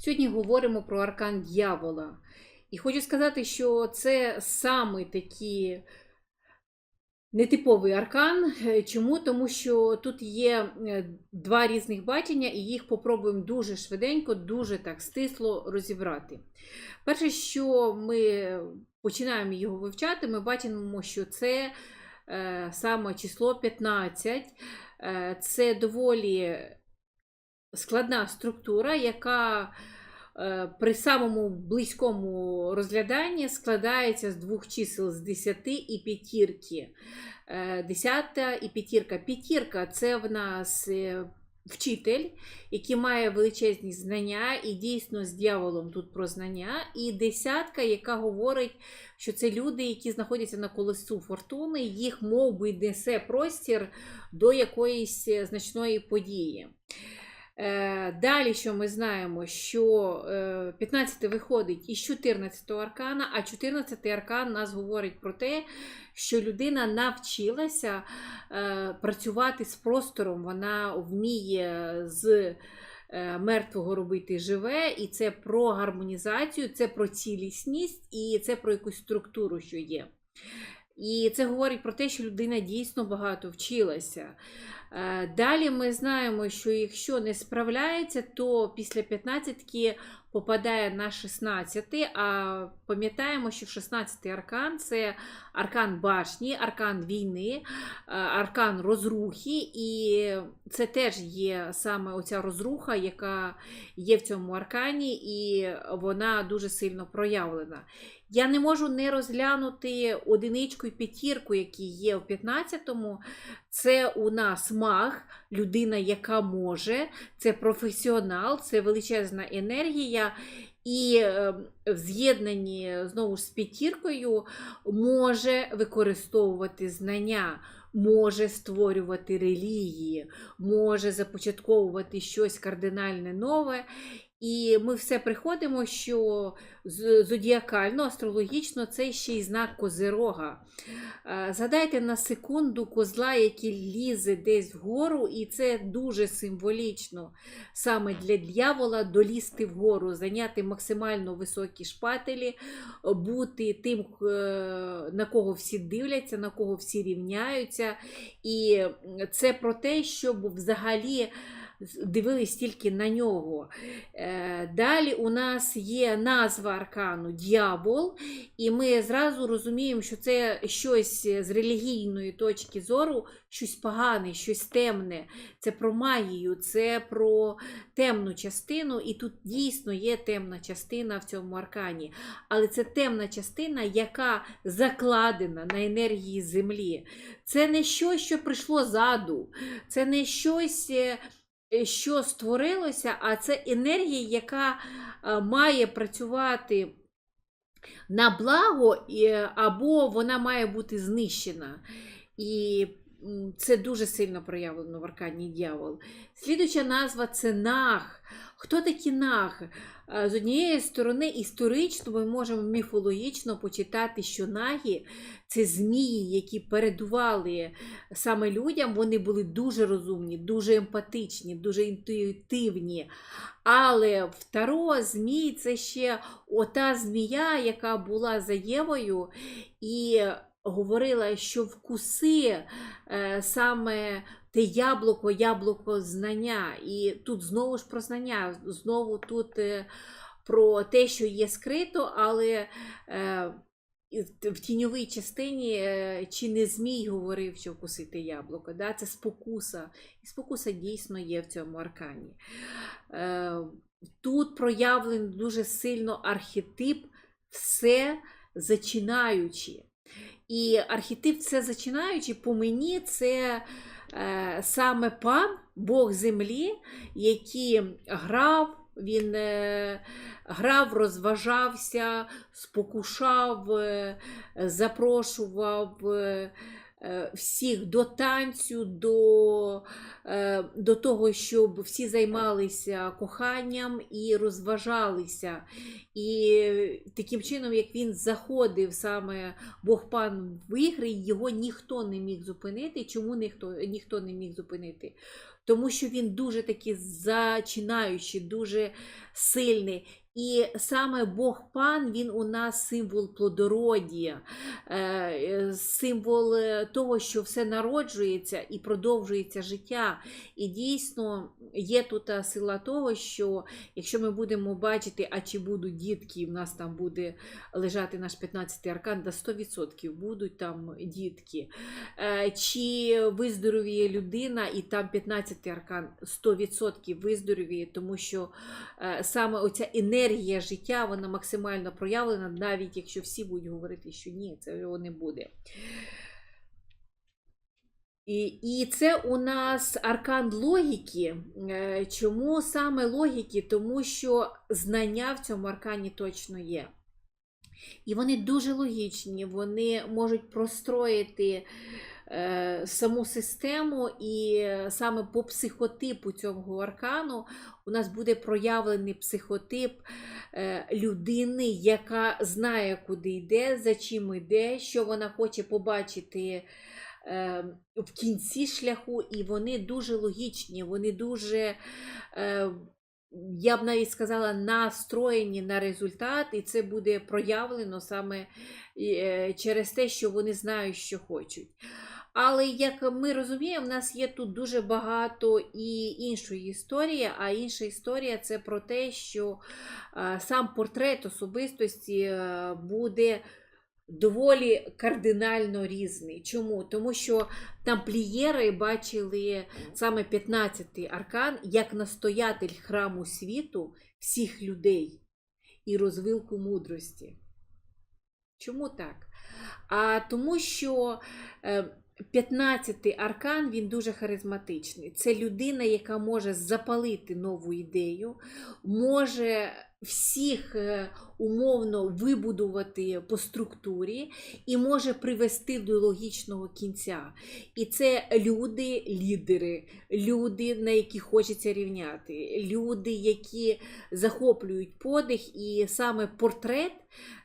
Сьогодні говоримо про аркан дьявола. І хочу сказати, що це саме такий нетиповий аркан. Чому? Тому що тут є е, два різних бачення, і їх попробуємо дуже швиденько, дуже так стисло розібрати. Перше, що ми починаємо його вивчати, ми бачимо, що це е, саме число 15. Е, це доволі складна структура, яка е, при самому близькому розгляданні складається з двох чисел з 10 і п'ятірки. Е, Десята і п'ятірка. П'ятірка це в нас е, вчитель, який має величезні знання, і дійсно з дьяволом тут про знання. І десятка, яка говорить, що це люди, які знаходяться на колесу фортуни, їх мов би несе простір до якоїсь значної події. Е, Далі, що ми знаємо, що е, 15 виходить із 14 аркана, а 14 аркан нас говорить про те, що людина навчилася е, працювати з простором, вона вміє з е, мертвого робити живе, і це про гармонізацію, це про цілісність і це про якусь структуру, що є. І це говорить про те, що людина дійсно багато вчилася. Е, Далі ми знаємо, що якщо не справляється, то після 15 попадає на 16, а пам'ятаємо, що 16 аркан це аркан башні, аркан війни, е, аркан розрухи, і це теж є саме оця розруха, яка є в цьому аркані, і вона дуже сильно проявлена. Я не можу не розглянути одиничку і п'ятірку, які є в 15-му. Це у нас маг, людина, яка може, це професіонал, це величезна енергія. І е, в з'єднанні знову ж з п'ятіркою може використовувати знання, може створювати релігії, може започатковувати щось кардинальне нове. І ми все приходимо, що зодіакально, астрологічно це ще й знак Козирога. Е, Згадайте на секунду козла, який лізе десь вгору, і це дуже символічно саме для дьявола долізти вгору, зайняти максимально високі шпателі, бути тим, е, на кого всі дивляться, на кого всі рівняються. І це про те, щоб взагалі дивились тільки на нього. Е, Далі у нас є назва аркану дьявол, і ми зразу розуміємо, що це щось з релігійної точки зору, щось погане, щось темне. Це про магію, це про темну частину, і тут дійсно є темна частина в цьому аркані. Але це темна частина, яка закладена на енергії землі. Це не щось, що прийшло ззаду, це не щось. Е, що створилося, а це енергія, яка е, має працювати на благо, або вона має бути знищена. І це дуже сильно проявлено в аркані дьявол. Слідуюча назва це наг. Хто такі наг? Е, З однієї сторони, історично ми можемо міфологічно почитати, що наги це змії, які передували саме людям, вони були дуже розумні, дуже емпатичні, дуже інтуїтивні. Але второ, змій це ще ота змія, яка була за Євою, і говорила, що вкуси е, саме те яблуко, яблуко знання. І тут знову ж про знання, знову тут е, про те, що є скрито, але. Е, в- тіньовій частині е, чи не Змій говорив, що вкусити яблуко. Да? Це спокуса. І спокуса дійсно є в цьому аркані. Тут проявлений дуже сильно архетип все зачинаючи. І архетип все зачинаючи, по мені, це саме пан, Бог землі, який грав, він е, грав, розважався, спокушав, е, запрошував е, е, всіх до танцю, до, е, до того, щоб всі займалися коханням і розважалися. І таким чином, як він заходив саме Бог пан в ігри, його ніхто не міг зупинити. Чому ніхто, ніхто не міг зупинити? тому що він дуже такий зачинаючий, дуже сильний. І саме Бог Пан, він у нас символ плодородія, е, символ е, того, що все народжується і продовжується життя. І дійсно є тут сила того, що якщо ми будемо бачити, а чи будуть дітки, в нас там буде лежати наш 15-й аркан, до 100% будуть там дітки. Е, Чи виздоровіє людина, і там 15-й аркан 100% виздоровіє, тому що е, саме оця енергія життя, вона максимально проявлена, навіть якщо всі будуть говорити, що ні, це його не буде. І, і це у нас аркан логіки. Е, Чому саме логіки? Тому що знання в цьому аркані точно є. І вони дуже логічні, вони можуть простроїти саму систему, і саме по психотипу цього аркану у нас буде проявлений психотип е, людини, яка знає, куди йде, за чим йде, що вона хоче побачити е, в кінці шляху, і вони дуже логічні, вони дуже. Е, я б навіть сказала, настроєні на результат, і це буде проявлено саме е, через те, що вони знають, що хочуть. Але як ми розуміємо, в нас є тут дуже багато і іншої історії, а інша історія це про те, що е, сам портрет особистості е, буде доволі кардинально різний. Чому? Тому що тамплієри бачили саме 15-й аркан як настоятель храму світу всіх людей і розвилку мудрості. Чому так? А тому що е, 15-й аркан він дуже харизматичний. Це людина, яка може запалити нову ідею, може всіх е, умовно вибудувати по структурі і може привести до логічного кінця. І це люди, лідери, люди, на які хочеться рівняти, люди, які захоплюють подих, і саме портрет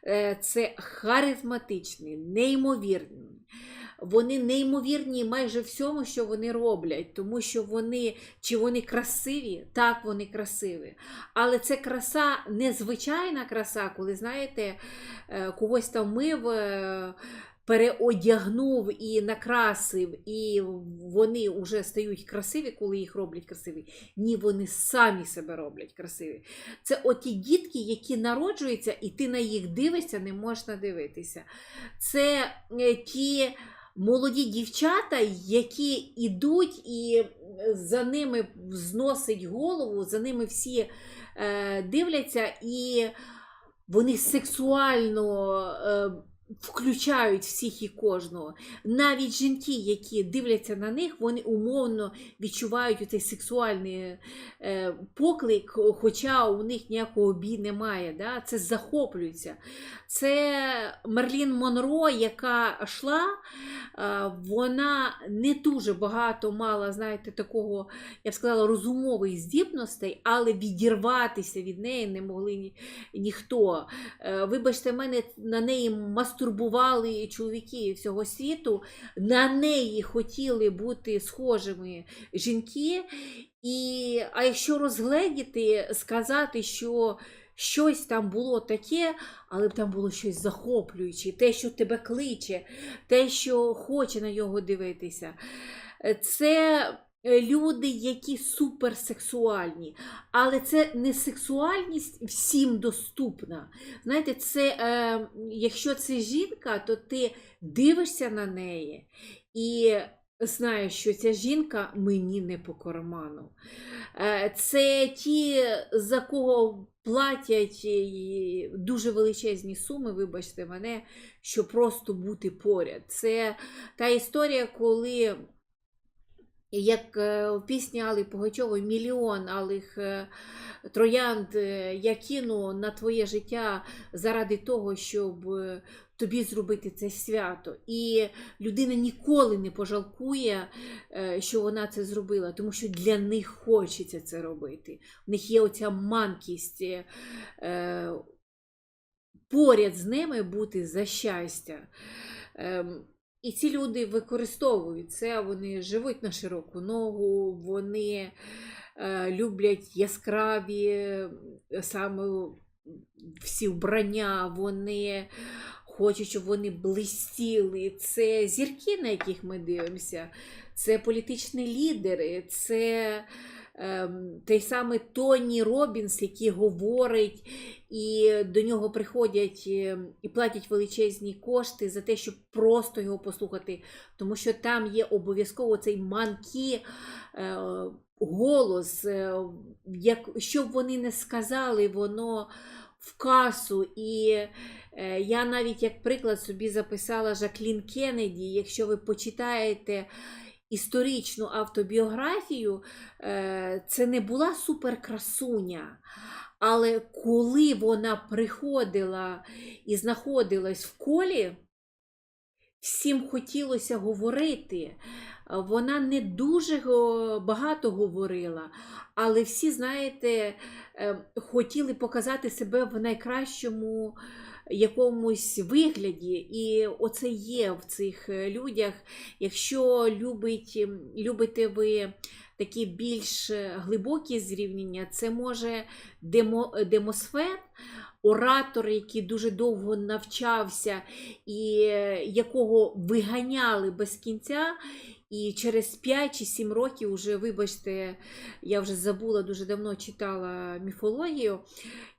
е, це харизматичний, неймовірний. Вони неймовірні майже всьому, що вони роблять, тому що вони чи вони красиві, так вони красиві. Але це краса незвичайна краса, коли знаєте, е, когось там мив. е, Переодягнув і накрасив, і вони вже стають красиві, коли їх роблять красиві. Ні, вони самі себе роблять красиві. Це оті дітки, які народжуються, і ти на їх дивишся, не можеш надивитися. Це е, ті молоді дівчата, які йдуть і за ними зносить голову, за ними всі е, дивляться, і вони сексуально. Включають всіх і кожного. Навіть жінки, які дивляться на них, вони умовно відчувають цей сексуальний е, поклик, хоча у них ніякого бій немає. Да? Це захоплюється. Це Мерлін Монро, яка йшла, е, вона не дуже багато мала, знаєте, такого, я б сказала, розумових здібностей, але відірватися від неї не могли ні, ніхто. Е, вибачте, мене на неї мастурбували чоловіки всього світу, на неї хотіли бути схожими жінки. І, А якщо розгледіти, сказати, що щось там було таке, але там було щось захоплююче, те, що тебе кличе, те, що хоче на нього дивитися. Це люди, які суперсексуальні, але це не сексуальність всім доступна. Знаєте, це, е, якщо це жінка, то ти дивишся на неї і знаєш, що ця жінка мені не по карману. Е, це ті, за кого платять е, дуже величезні суми, вибачте мене, щоб просто бути поряд. Це та історія, коли. Як е, в пісні Алли Пугачової мільйон алих е, троянд я кину на твоє життя заради того, щоб тобі зробити це свято. І людина ніколи не пожалкує, що вона це зробила, тому що для них хочеться це робити. У них є оця манкість поряд з ними бути за щастя. І ці люди використовують це, вони живуть на широку ногу, вони е, люблять яскраві е, саме всі вбрання, вони хочуть, щоб вони блистіли. Це зірки, на яких ми дивимося, це політичні лідери, це той самий Тоні Робінс, який говорить, і до нього приходять е, і платять величезні кошти за те, щоб просто його послухати, тому що там є обов'язково цей манкі е, голос, е, як, що б вони не сказали, воно в касу. І е, я навіть як приклад собі записала Жаклін Кеннеді, якщо ви почитаєте історичну автобіографію, е, це не була суперкрасуня. Але коли вона приходила і знаходилась в колі, всім хотілося говорити. Вона не дуже багато говорила, але всі, знаєте, е, хотіли показати себе в найкращому якомусь вигляді. І оце є в цих е, людях. Якщо любить, любите ви такі більш е, глибокі зрівняння, це може демо, демосфер, оратор, який дуже довго навчався, і е, якого виганяли без кінця. І через 5 чи 7 років, уже, вибачте, я вже забула, дуже давно читала міфологію.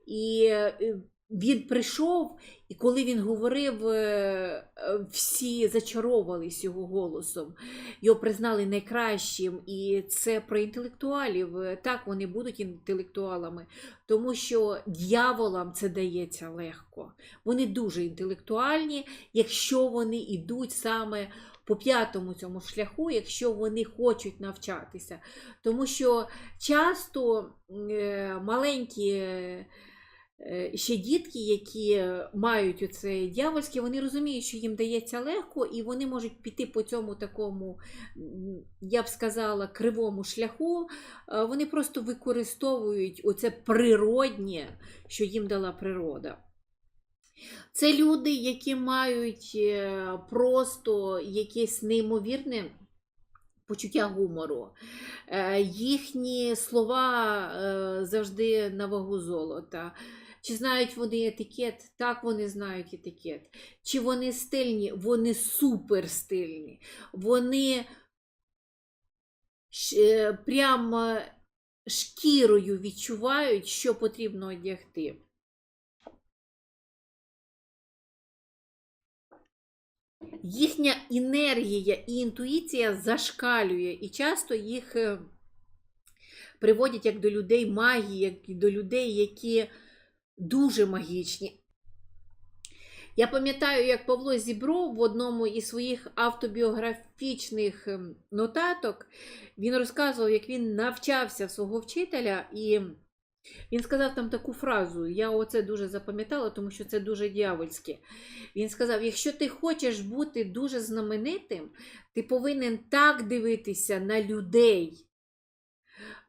І е, він прийшов, і коли він говорив, е, е, всі зачаровувались його голосом. Його признали найкращим. І це про інтелектуалів. Е, Так, вони будуть інтелектуалами, тому що дьяволам це дається легко. Вони дуже інтелектуальні, якщо вони йдуть саме по п'ятому цьому шляху, якщо вони хочуть навчатися. Тому що часто маленькі ще дітки, які мають оце дьявольське, вони розуміють, що їм дається легко, і вони можуть піти по цьому такому, я б сказала, кривому шляху. Е, Вони просто використовують оце природнє, що їм дала природа. Це люди, які мають е, просто якесь неймовірне почуття гумору. Е, Їхні слова е, завжди на вагу золота. Чи знають вони етикет? Так, вони знають етикет. Чи вони стильні? Вони супер стильні. Вони е, прям е, шкірою відчувають, що потрібно одягти. їхня енергія і інтуїція зашкалює, і часто їх е, приводять як до людей магії, як до людей, які дуже магічні. Я пам'ятаю, як Павло Зібров в одному із своїх автобіографічних ем, нотаток він розказував, як він навчався свого вчителя, і він сказав там таку фразу. Я оце дуже запам'ятала, тому що це дуже дьявольське. Він сказав: якщо ти хочеш бути дуже знаменитим, ти повинен так дивитися на людей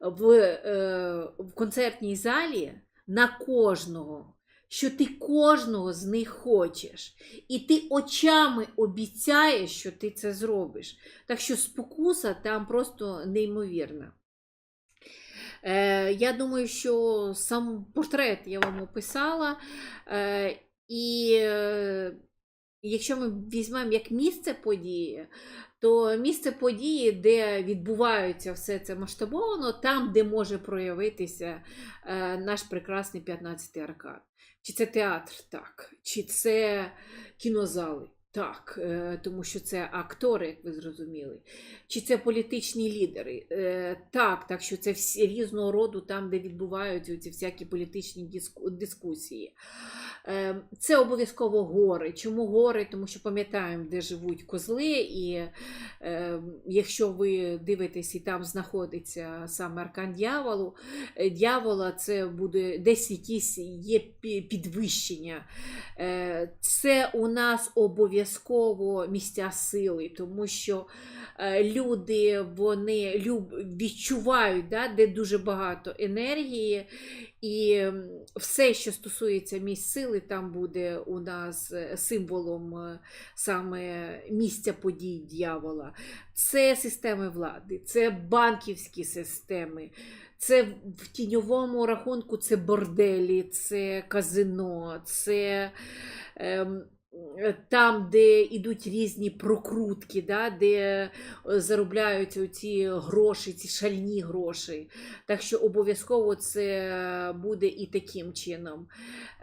в, е, в концертній залі, на кожного, що ти кожного з них хочеш. І ти очами обіцяєш, що ти це зробиш. Так що спокуса там просто неймовірна. Е, я думаю, що сам портрет я вам описала. Е, і е, якщо ми візьмемо як місце події, то місце події, де відбувається все це масштабовано, там, де може проявитися е, наш прекрасний 15-й аркад. Чи це театр? Так. Чи це кінозали? Так, е, тому що це актори, як ви зрозуміли. Чи це політичні лідери? Е, Так, так що це всі різного роду там, де відбуваються ці всякі політичні дискусії. Е, Це обов'язково гори. Чому гори? Тому що пам'ятаємо, де живуть козли, і якщо ви дивитесь, і там знаходиться саме аркан дьяволу, дьявола це буде десь якісь є підвищення. Це у нас обов'язково обов'язково місця сили, тому що е, люди вони люб, відчувають, да, де дуже багато енергії, і все, що стосується місць сили, там буде у нас е, символом е, саме місця подій дьявола. Це системи влади, це банківські системи. Це в тіньовому рахунку це борделі, це казино, це ем, там, де йдуть різні прокрутки, да, де е, заробляються ці гроші, ці шальні гроші. Так що обов'язково це буде і таким чином.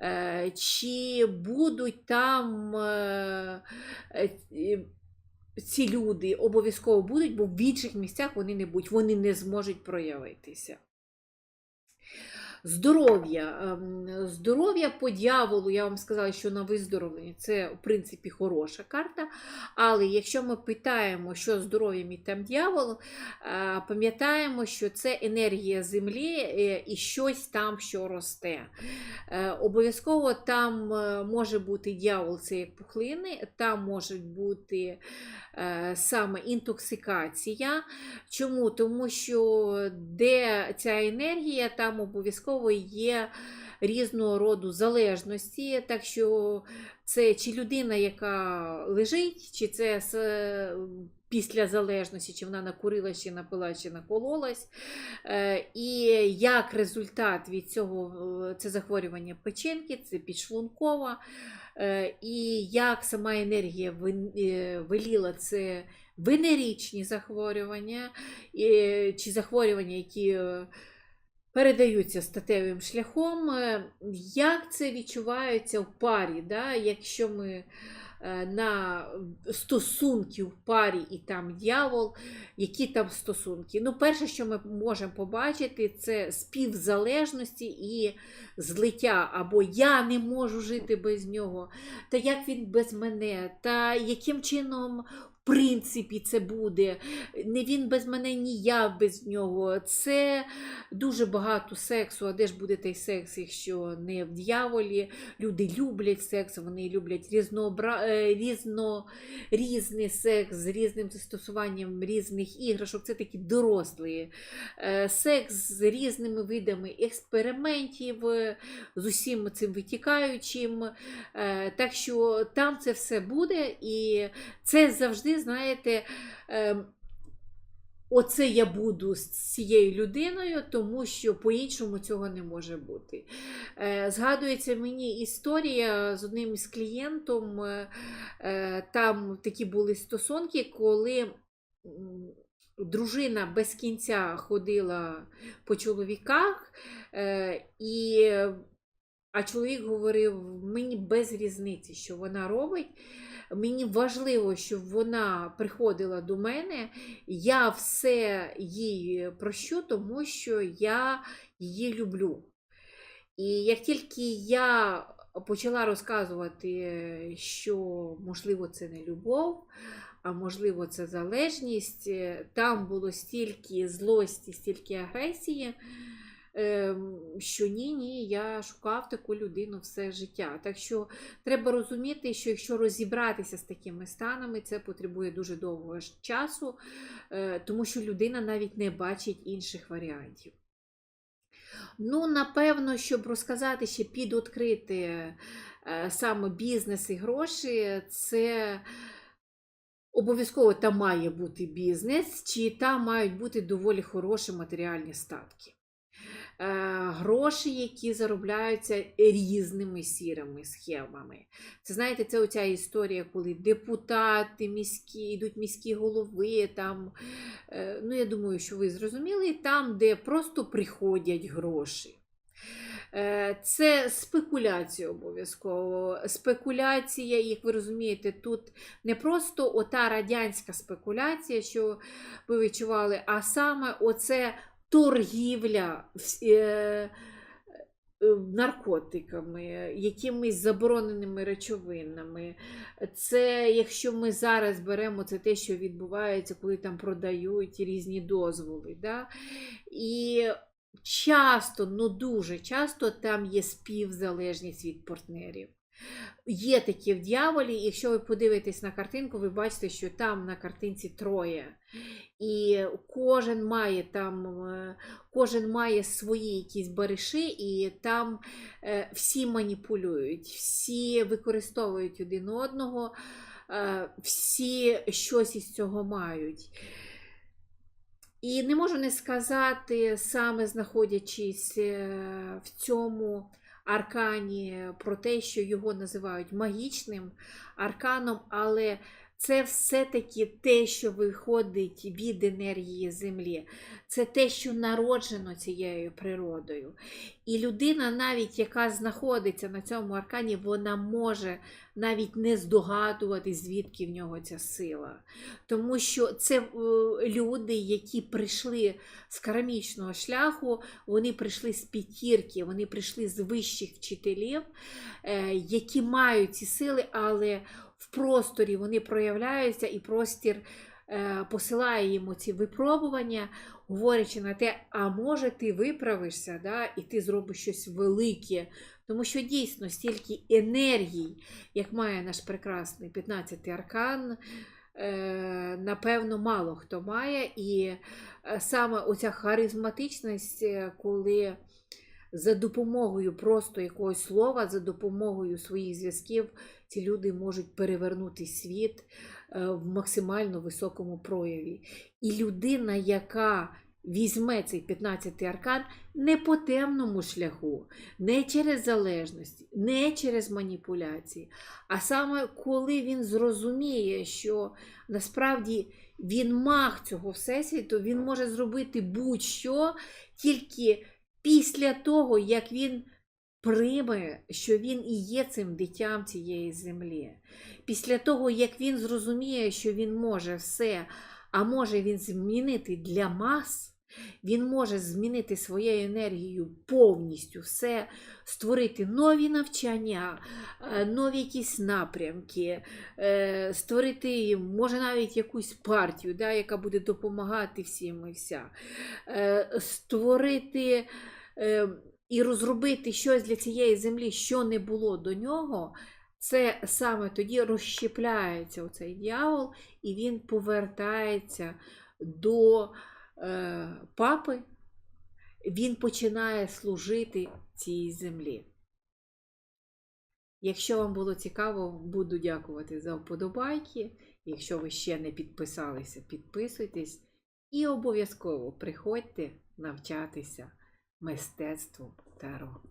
Е, Чи будуть там е, ці люди обов'язково будуть, бо в інших місцях вони не будуть, вони не зможуть проявитися. Здоров'я. Ем, Здоров'я по дьяволу, я вам сказала, що на виздоровлення це, в принципі, хороша карта. Але якщо ми питаємо, що здоров'ям і там дьявол, е, пам'ятаємо, що це енергія землі е, і щось там, що росте. Е, Обов'язково там може бути дьявол, це як пухлини, там можуть бути саме інтоксикація. Чому? Тому що де ця енергія, там обов'язково є різного роду залежності. Так що це чи людина, яка лежить, чи це с- після залежності, чи вона накурилась, чи напила, чи накололась. Е, І як результат від цього е, це захворювання печінки, це підшлункова. Е, І як сама енергія е, веліла це венеричні захворювання, е, чи захворювання, які е, передаються статевим шляхом. Е, Як це відчувається в парі? Да? Якщо ми е, на стосунки в парі і там дьявол, які там стосунки? Ну, перше, що ми можемо побачити, це співзалежності і злиття, або я не можу жити без нього, та як він без мене, та яким чином. Принципі, це буде. Не він без мене, ні я без нього. Це дуже багато сексу. А де ж буде той секс, якщо не в дьяволі? Люди люблять секс, вони люблять різнообра... е, різно... різний секс з різним застосуванням різних іграшок. Це такі дорослі. Е, Секс з різними видами експериментів, з усім цим витікаючим. Е, Так що там це все буде, і це завжди, знаєте, ем, Оце я буду з цією людиною, тому що по-іншому цього не може бути. Е, Згадується мені історія з одним із клієнтом. е, е, Там такі були стосунки, коли дружина без кінця ходила по чоловіках, і, а чоловік говорив: мені без різниці, що вона робить. Мені важливо, щоб вона приходила до мене. Я все їй прощу, тому що я її люблю. І як тільки я почала розказувати, що можливо це не любов, а можливо це залежність, там було стільки злості, стільки агресії, що ні, ні, я шукав таку людину все життя. Так що треба розуміти, що якщо розібратися з такими станами, це потребує дуже довгого часу, е, тому що людина навіть не бачить інших варіантів. Ну, напевно, щоб розказати ще підвідкрити е, саме бізнес і гроші, це обов'язково там має бути бізнес, чи там мають бути доволі хороші матеріальні статки. Е, Гроші, які заробляються різними сірими схемами. Це знаєте, це оця історія, коли депутати міські, йдуть міські голови, там, е, ну я думаю, що ви зрозуміли, там, де просто приходять гроші. Е, Це спекуляція обов'язково. Спекуляція, як ви розумієте, тут не просто ота радянська спекуляція, що ви відчували, а саме оце торгівля е, е, наркотиками, якимись забороненими речовинами. Це якщо ми зараз беремо це те, що відбувається, коли там продають різні дозволи. Да? І часто, ну дуже часто там є співзалежність від партнерів. Є такі в дьяволі, якщо ви подивитесь на картинку, ви бачите, що там на картинці троє. І кожен має там, е, кожен має свої якісь бариші, і там е, всі маніпулюють, всі використовують один одного, е, всі щось із цього мають. І не можу не сказати, саме знаходячись в цьому аркані, про те, що його називають магічним арканом, але це все-таки те, що виходить від енергії Землі. Це те, що народжено цією природою. І людина, навіть яка знаходиться на цьому аркані, вона може навіть не здогадуватись, звідки в нього ця сила. Тому що це е, люди, які прийшли з карамічного шляху, вони прийшли з п'ятірки, вони прийшли з вищих вчителів, е, які мають ці сили, але в просторі вони проявляються, і простір е, посилає йому ці випробування, говорячи на те, а може ти виправишся, да, і ти зробиш щось велике. Тому що дійсно стільки енергій, як має наш прекрасний 15-й аркан, е, напевно, мало хто має. І е, саме оця харизматичність, коли за допомогою просто якогось слова, за допомогою своїх зв'язків, ці люди можуть перевернути світ е, в максимально високому прояві. І людина, яка візьме цей 15-й аркан не по темному шляху, не через залежність, не через маніпуляції, а саме коли він зрозуміє, що насправді він маг цього всесвіту, він може зробити будь-що тільки після того, як він прийме, що він і є цим дитям цієї землі. Після того, як він зрозуміє, що він може все, а може він змінити для мас. Він може змінити своєю енергією повністю все, створити нові навчання, е, нові якісь напрямки, е, створити, може, навіть якусь партію, да, яка буде допомагати всім і вся. Е, Створити і розробити щось для цієї землі, що не було до нього. Це саме тоді розщепляється оцей дьявол, і він повертається до е, папи, він починає служити цій землі. Якщо вам було цікаво, буду дякувати за вподобайки. Якщо ви ще не підписалися, підписуйтесь і обов'язково приходьте навчатися мистецтву Таро.